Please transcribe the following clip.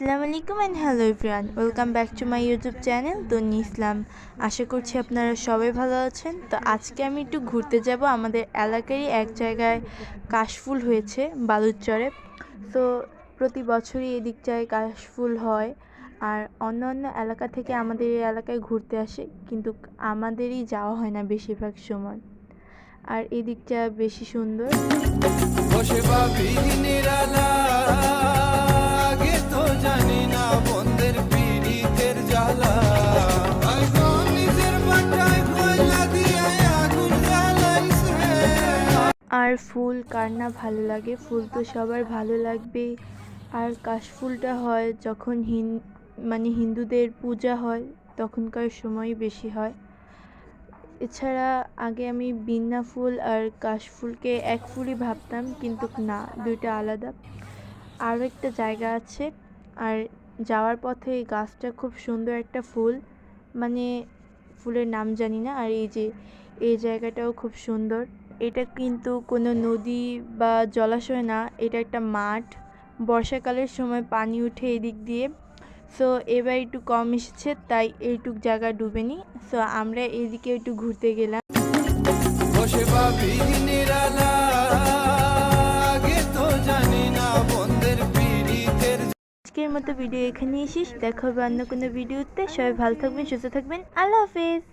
আসসালামু আলাইকুম and hello everyone welcome back to my YouTube channel Tonni Islam আশা করছি আপনারা সবাই ভালো আছেন। তো আজকে আমি একটু ঘুরতে যাব। আমাদের এলাকারই এক জায়গায় কাশফুল হয়েছে বালুরচরে তো প্রতি বছরই এদিকটায় কাশফুল হয়। আর অন্য অন্য এলাকা থেকে আমাদের এই এলাকায় ঘুরতে আসে, কিন্তু আমাদেরই যাওয়া হয় না বেশিরভাগ সময়। আর এদিকটা বেশি সুন্দর। আর ফুল কার না ভালো লাগে? ফুল তো সবার ভালো লাগবে। আর কাশফুলটা হয় যখন হিন মানে হিন্দুদের পূজা হয়, তখনকার সময় বেশি হয়। এছাড়া আগে আমি বিন্না ফুল আর কাশফুলকে এক ফুলই ভাবতাম, কিন্তু না, দুইটা আলাদা। আরও একটা জায়গা আছে, আর যাওয়ার পথে এই গাছটা খুব সুন্দর একটা ফুল। মানে ফুলের নাম জানি না, আর এই যে, এই জায়গাটাও খুব সুন্দর। এটা কিন্তু কোনো নদী বা জলাশয় না এটা একটা মাঠ। বর্ষাকালের সময় পানি উঠে এদিক দিয়ে। সো এবার একটু কম এসেছে তাই এইটুক জায়গা ডুবেনি সো আমরা এদিকে একটু ঘুরতে গেলাম। আজকের মতো ভিডিও এখানেই শেষ। দেখা হবে অন্য কোনো ভিডিওতে। সবাই ভালো থাকবেন সুস্থ থাকবেন। আল্লাহ হাফেজ।